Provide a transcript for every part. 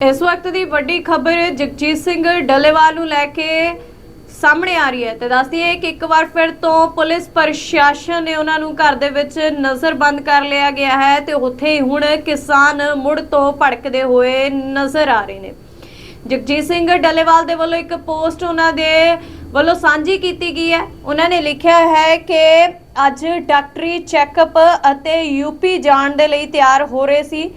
ਇਸ ਵਕਤ ਦੀ ਵੱਡੀ ਖਬਰ ਜਗਜੀਤ ਸਿੰਘ ਡੱਲੇਵਾਲ ਨੂੰ ਲੈ ਕੇ ਸਾਹਮਣੇ ਆ ਰਹੀ ਹੈ ਤੇ ਦੱਸਦੀ ਹੈ ਕਿ ਇੱਕ ਵਾਰ ਫਿਰ ਤੋਂ ਪੁਲਿਸ ਪ੍ਰਸ਼ਾਸਨ ਨੇ ਉਹਨਾਂ ਨੂੰ ਘਰ ਦੇ ਵਿੱਚ ਨਜ਼ਰਬੰਦ ਕਰ ਲਿਆ ਗਿਆ ਹੈ ਤੇ ਉੱਥੇ ਹੀ ਹੁਣ ਕਿਸਾਨ ਮੁੜ ਤੋਂ ਭੜਕਦੇ ਹੋਏ ਨਜ਼ਰ ਆ ਰਹੇ ਨੇ। ਜਗਜੀਤ ਸਿੰਘ ਡੱਲੇਵਾਲ ਦੇ ਵੱਲੋਂ ਇੱਕ ਪੋਸਟ ਉਹਨਾਂ ਦੇ ਵੱਲੋਂ ਸਾਂਝੀ ਕੀਤੀ ਗਈ ਹੈ। ਉਹਨਾਂ ਨੇ ਲਿਖਿਆ ਹੈ ਕਿ ਅੱਜ ਡਾਕਟਰੀ ਚੈੱਕਅਪ ਅਤੇ ਯੂਪੀ ਜਾਣ ਦੇ ਲਈ ਤਿਆਰ ਹੋ ਰਹੇ ਸੀ।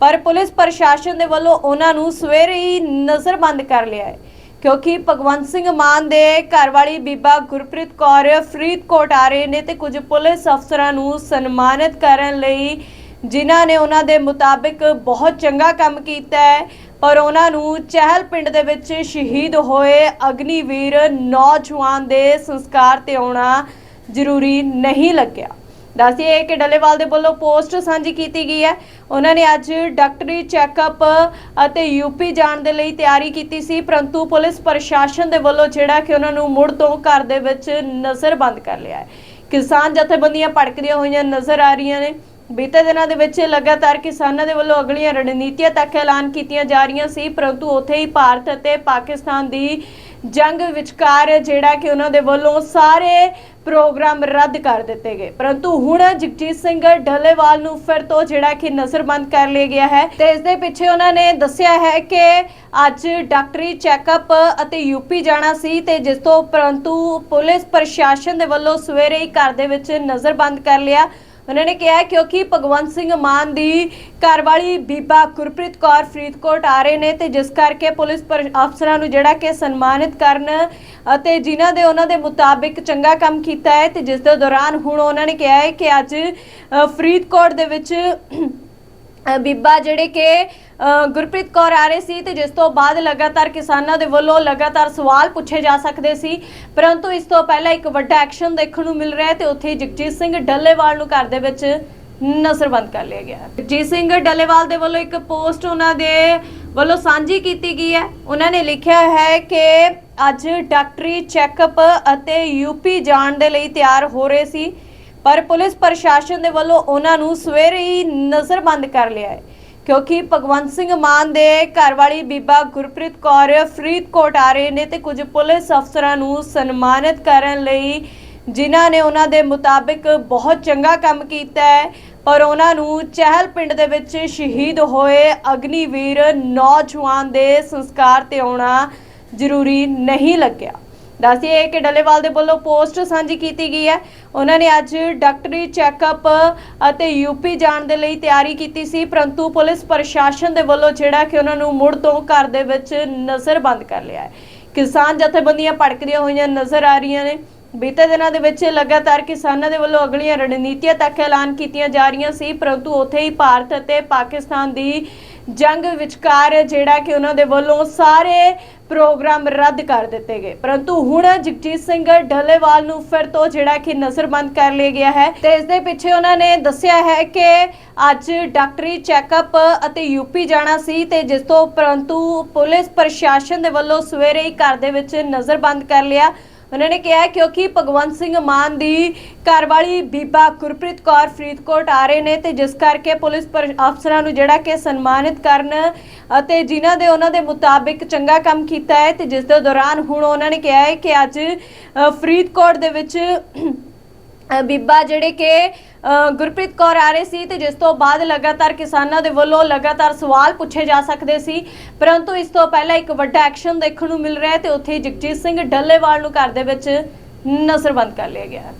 ਪਰ ਪੁਲਿਸ ਪ੍ਰਸ਼ਾਸਨ ਦੇ ਵੱਲੋਂ ਉਹਨਾਂ ਨੂੰ ਸਵੇਰੇ ਹੀ ਨਜ਼ਰਬੰਦ ਕਰ ਲਿਆ ਹੈ। ਕਿਉਂਕਿ ਭਗਵੰਤ ਸਿੰਘ ਮਾਨ ਦੇ ਘਰਵਾਲੀ ਬੀਬਾ ਗੁਰਪ੍ਰੀਤ ਕੌਰ ਫਰੀਦਕੋਟ ਆ ਰਹੇ ਨੇ ਤੇ ਕੁਝ ਪੁਲਿਸ ਅਫਸਰਾਂ ਨੂੰ ਸਨਮਾਨਿਤ ਕਰਨ ਲਈ ਜਿਨ੍ਹਾਂ ਨੇ ਉਹਨਾਂ ਦੇ ਮੁਤਾਬਿਕ ਬਹੁਤ ਚੰਗਾ ਕੰਮ ਕੀਤਾ ਹੈ, ਪਰ ਉਹਨਾਂ ਨੂੰ ਚਹਿਲ ਪਿੰਡ ਦੇ ਵਿੱਚ ਸ਼ਹੀਦ ਹੋਏ ਅਗਨੀਵੀਰ ਨੌਜਵਾਨ ਦੇ ਸੰਸਕਾਰ ਤੇ ਆਉਣਾ ਜ਼ਰੂਰੀ ਨਹੀਂ ਲੱਗਿਆ। ਦੱਸਿਏ ਕਿ ਡੱਲੇਵਾਲ ਦੇ ਵੱਲੋਂ ਪੋਸਟ ਸਾਂਝੀ ਕੀਤੀ ਗਈ ਹੈ। ਉਹਨਾਂ ਨੇ ਅੱਜ ਡਾਕਟਰੀ ਚੈੱਕਅਪ ਅਤੇ ਯੂਪੀ ਜਾਣ ਦੇ ਲਈ ਤਿਆਰੀ ਕੀਤੀ ਸੀ, ਪਰੰਤੂ ਪੁਲਿਸ ਪ੍ਰਸ਼ਾਸਨ ਦੇ ਵੱਲੋਂ ਜਿਹੜਾ ਕਿ ਉਹਨਾਂ ਨੂੰ ਮੁੜ ਤੋਂ ਘਰ ਦੇ ਵਿੱਚ ਨਜ਼ਰਬੰਦ ਕਰ ਲਿਆ ਹੈ। ਕਿਸਾਨ ਜਥੇਬੰਦੀਆਂ ਭੜਕਦੀਆਂ ਹੋਈਆਂ ਨਜ਼ਰ ਆ ਰਹੀਆਂ ਨੇ। ਬੀਤੇ ਦਿਨਾਂ ਦੇ ਵਿੱਚ ਲਗਾਤਾਰ ਕਿਸਾਨਾਂ ਦੇ ਵੱਲੋਂ ਅਗਲੀਆਂ ਰਣਨੀਤੀਆਂ ਤੱਕ ਐਲਾਨ ਕੀਤੀਆਂ ਜਾ ਰਹੀਆਂ ਸੀ, ਪਰੰਤੂ ਉੱਥੇ ਹੀ ਭਾਰਤ ਅਤੇ ਪਾਕਿਸਤਾਨ ਦੀ ਜੰਗ ਵਿਚਕਾਰ ਜਿਹੜਾ ਕਿ ਉਹਨਾਂ ਦੇ ਵੱਲੋਂ ਸਾਰੇ ਪ੍ਰੋਗਰਾਮ ਰੱਦ ਕਰ ਦਿੱਤੇ ਗਏ। ਪਰੰਤੂ ਹੁਣ ਜਗਜੀਤ ਸਿੰਘ ਢੱਲੇਵਾਲ ਨੂੰ ਫਿਰ ਤੋਂ ਜਿਹੜਾ ਕਿ ਨਜ਼ਰਬੰਦ ਕਰ ਲਿਆ ਗਿਆ ਹੈ ਤੇ ਇਸ ਦੇ ਪਿੱਛੇ ਉਹਨਾਂ ਨੇ ਦੱਸਿਆ ਹੈ ਕਿ ਅੱਜ ਡਾਕਟਰੀ ਚੈੱਕਅਪ ਅਤੇ ਯੂਪੀ ਜਾਣਾ ਸੀ ਤੇ ਜਿਸ ਤੋਂ ਪਰੰਤੂ ਪੁਲਿਸ ਪ੍ਰਸ਼ਾਸਨ ਦੇ ਵੱਲੋਂ ਸਵੇਰੇ ਹੀ ਘਰ ਦੇ ਵਿੱਚ ਨਜ਼ਰਬੰਦ ਕਰ ਲਿਆ। ਉਹਨਾਂ ਨੇ ਕਿਹਾ ਕਿਉਂਕਿ ਭਗਵੰਤ ਸਿੰਘ ਮਾਨ ਦੀ ਘਰਵਾਲੀ ਬੀਬਾ ਗੁਰਪ੍ਰੀਤ ਕੌਰ ਫਰੀਦਕੋਟ ਆ ਰਹੇ ਨੇ ਤੇ ਜਿਸ ਕਰਕੇ ਪੁਲਿਸ ਪਰ- ਅਫਸਰਾਂ ਨੂੰ ਜਿਹੜਾ ਕਿ ਸਨਮਾਨਿਤ ਕਰਨ ਅਤੇ ਜਿਨ੍ਹਾਂ ਦੇ ਉਹਨਾਂ ਦੇ ਮੁਤਾਬਿਕ ਚੰਗਾ ਕੰਮ ਕੀਤਾ ਹੈ ਤੇ ਜਿਸ ਦੇ ਦੌਰਾਨ ਹੁਣ ਉਹਨਾਂ ਨੇ ਕਿਹਾ ਹੈ ਕਿ ਅੱਜ ਫਰੀਦਕੋਟ ਦੇ ਵਿੱਚ ਬੀਬਾ ਜਿਹੜੇ ਕਿ ਗੁਰਪ੍ਰੀਤ ਕੌਰ ਆ ਰਹੇ ਸੀ ਤੇ ਜਿਸ ਤੋਂ ਬਾਅਦ ਲਗਾਤਾਰ ਕਿਸਾਨਾਂ ਦੇ ਵੱਲੋਂ ਲਗਾਤਾਰ ਸਵਾਲ ਪੁੱਛੇ ਜਾ ਸਕਦੇ ਸੀ। ਪਰੰਤੂ ਇਸ ਤੋਂ ਪਹਿਲਾਂ ਇੱਕ ਵੱਡਾ ਐਕਸ਼ਨ ਦੇਖਣ ਨੂੰ ਮਿਲ ਰਿਹਾ ਹੈ ਤੇ ਉੱਥੇ ਜਗਜੀਤ ਸਿੰਘ ਡੱਲੇਵਾਲ ਨੂੰ ਘਰ ਦੇ ਵਿੱਚ ਨਜ਼ਰਬੰਦ ਕਰ ਲਿਆ ਗਿਆ ਜਗਜੀਤ ਸਿੰਘ ਡੱਲੇਵਾਲ ਦੇ ਵੱਲੋਂ ਇੱਕ ਪੋਸਟ ਉਹਨਾਂ ਦੇ ਵੱਲੋਂ ਸਾਂਝੀ ਕੀਤੀ ਗਈ ਹੈ। ਉਹਨਾਂ ਨੇ ਲਿਖਿਆ ਹੈ ਕਿ ਅੱਜ ਡਾਕਟਰੀ ਚੈੱਕਅਪ ਅਤੇ ਯੂਪੀ ਜਾਣ ਦੇ ਲਈ ਤਿਆਰ ਹੋ ਰਹੇ ਸੀ, ਪਰ ਪੁਲਿਸ ਪ੍ਰਸ਼ਾਸਨ ਦੇ ਵੱਲੋਂ ਉਹਨਾਂ ਨੂੰ ਸਵੇਰੇ ਹੀ ਨਜ਼ਰਬੰਦ ਕਰ ਲਿਆ ਹੈ। ਕਿਉਂਕਿ ਭਗਵੰਤ ਸਿੰਘ ਮਾਨ ਦੇ ਘਰ ਵਾਲੀ ਬੀਬਾ ਗੁਰਪ੍ਰੀਤ ਕੌਰ ਫਰੀਦਕੋਟ ਆ ਰਹੇ ਨੇ ਤੇ ਕੁਝ ਪੁਲਿਸ ਅਫਸਰਾਂ ਨੂੰ ਸਨਮਾਨਿਤ ਕਰਨ ਲਈ ਜਿਨ੍ਹਾਂ ਨੇ ਉਹਨਾਂ ਦੇ ਮੁਤਾਬਿਕ ਬਹੁਤ ਚੰਗਾ ਕੰਮ ਕੀਤਾ ਹੈ, ਪਰ ਉਹਨਾਂ ਨੂੰ ਚਹਿਲ ਪਿੰਡ ਦੇ ਵਿੱਚ ਸ਼ਹੀਦ ਹੋਏ ਅਗਨੀਵੀਰ ਨੌਜਵਾਨ ਦੇ ਸੰਸਕਾਰ ਤੇ ਆਉਣਾ ਜ਼ਰੂਰੀ ਨਹੀਂ ਲੱਗਿਆ। ਦੱਸਿਏ ਕਿ ਡੱਲੇਵਾਲ ਦੇ ਵੱਲੋਂ ਪੋਸਟ ਸਾਂਝੀ ਕੀਤੀ ਗਈ ਹੈ। ਉਹਨਾਂ ਨੇ ਅੱਜ ਡਾਕਟਰੀ ਚੈੱਕਅਪ ਅਤੇ ਯੂਪੀ ਜਾਣ ਦੇ ਲਈ ਤਿਆਰੀ ਕੀਤੀ ਸੀ, ਪਰੰਤੂ ਪੁਲਿਸ ਪ੍ਰਸ਼ਾਸਨ ਦੇ ਵੱਲੋਂ ਜਿਹੜਾ ਕਿ ਉਹਨਾਂ ਨੂੰ ਮੁੜ ਤੋਂ ਘਰ ਦੇ ਵਿੱਚ ਨਜ਼ਰਬੰਦ ਕਰ ਲਿਆ ਹੈ। ਕਿਸਾਨ ਜਥੇਬੰਦੀਆਂ ਭੜਕਦੀਆਂ ਹੋਈਆਂ ਨਜ਼ਰ ਆ ਰਹੀਆਂ ਨੇ। ਬੀਤੇ ਦਿਨਾਂ ਦੇ ਵਿੱਚ ਲਗਾਤਾਰ ਕਿਸਾਨਾਂ ਦੇ ਵੱਲੋਂ ਅਗਲੀਆਂ ਰਣਨੀਤੀਆਂ ਤੱਕ ਐਲਾਨ ਕੀਤੀਆਂ ਜਾ ਰਹੀਆਂ ਸੀ, ਪਰੰਤੂ ਉੱਥੇ ਹੀ ਭਾਰਤ ਅਤੇ ਪਾਕਿਸਤਾਨ ਦੀ ਜੰਗ ਵਿਚਕਾਰ ਜਿਹੜਾ ਕਿ ਉਹਨਾਂ ਦੇ ਵੱਲੋਂ ਸਾਰੇ ਪ੍ਰੋਗਰਾਮ ਰੱਦ ਕਰ ਦਿੱਤੇ ਗਏ। ਪਰੰਤੂ ਹੁਣ ਜਗਜੀਤ ਸਿੰਘ ਢੱਲੇਵਾਲ ਨੂੰ ਫਿਰ ਤੋਂ ਜਿਹੜਾ ਕਿ ਨਜ਼ਰਬੰਦ ਕਰ ਲਿਆ ਗਿਆ ਹੈ ਤੇ ਇਸ ਦੇ ਪਿੱਛੇ ਉਹਨਾਂ ਨੇ ਦੱਸਿਆ ਹੈ ਕਿ ਅੱਜ ਡਾਕਟਰੀ ਚੈੱਕਅਪ ਅਤੇ ਯੂਪੀ ਜਾਣਾ ਸੀ ਤੇ ਜਿਸ ਤੋਂ ਪਰੰਤੂ ਪੁਲਿਸ ਪ੍ਰਸ਼ਾਸਨ ਦੇ ਵੱਲੋਂ ਸਵੇਰੇ ਹੀ ਘਰ ਦੇ ਵਿੱਚ ਨਜ਼ਰਬੰਦ ਕਰ ਲਿਆ। ਉਹਨਾਂ ਨੇ ਕਿਹਾ ਕਿਉਂਕਿ ਭਗਵੰਤ ਸਿੰਘ ਮਾਨ ਦੀ ਘਰਵਾਲੀ ਬੀਬਾ ਗੁਰਪ੍ਰੀਤ ਕੌਰ ਫਰੀਦਕੋਟ ਆ ਰਹੇ ਨੇ ਤੇ ਜਿਸ ਕਰਕੇ ਪੁਲਿਸ ਪਰ- ਅਫਸਰਾਂ ਨੂੰ ਜਿਹੜਾ ਕਿ ਸਨਮਾਨਿਤ ਕਰਨ ਅਤੇ ਜਿਨ੍ਹਾਂ ਦੇ ਉਹਨਾਂ ਦੇ ਮੁਤਾਬਿਕ ਚੰਗਾ ਕੰਮ ਕੀਤਾ ਹੈ ਤੇ ਜਿਸ ਦੇ ਦੌਰਾਨ ਹੁਣ ਉਹਨਾਂ ਨੇ ਕਿਹਾ ਹੈ ਕਿ ਅੱਜ ਫਰੀਦਕੋਟ ਦੇ ਵਿੱਚ ਬੀਬਾ ਜਿਹੜੇ ਕਿ ਗੁਰਪ੍ਰੀਤ ਕੌਰ ਆ ਰਹੇ ਸੀ ਤੇ ਜਿਸ ਤੋਂ ਬਾਅਦ ਲਗਾਤਾਰ ਕਿਸਾਨਾਂ ਦੇ ਵੱਲੋਂ ਲਗਾਤਾਰ ਸਵਾਲ ਪੁੱਛੇ ਜਾ ਸਕਦੇ ਸੀ। ਪਰੰਤੂ ਇਸ ਤੋਂ ਪਹਿਲਾਂ ਇੱਕ ਵੱਡਾ ਐਕਸ਼ਨ ਦੇਖਣ ਨੂੰ ਮਿਲ ਰਿਹਾ ਹੈ ਤੇ ਉੱਥੇ ਹੀ ਜਗਜੀਤ ਸਿੰਘ ਡੱਲੇਵਾਲ ਨੂੰ ਘਰ ਦੇ ਵਿੱਚ ਨਜ਼ਰਬੰਦ ਕਰ ਲਿਆ ਗਿਆ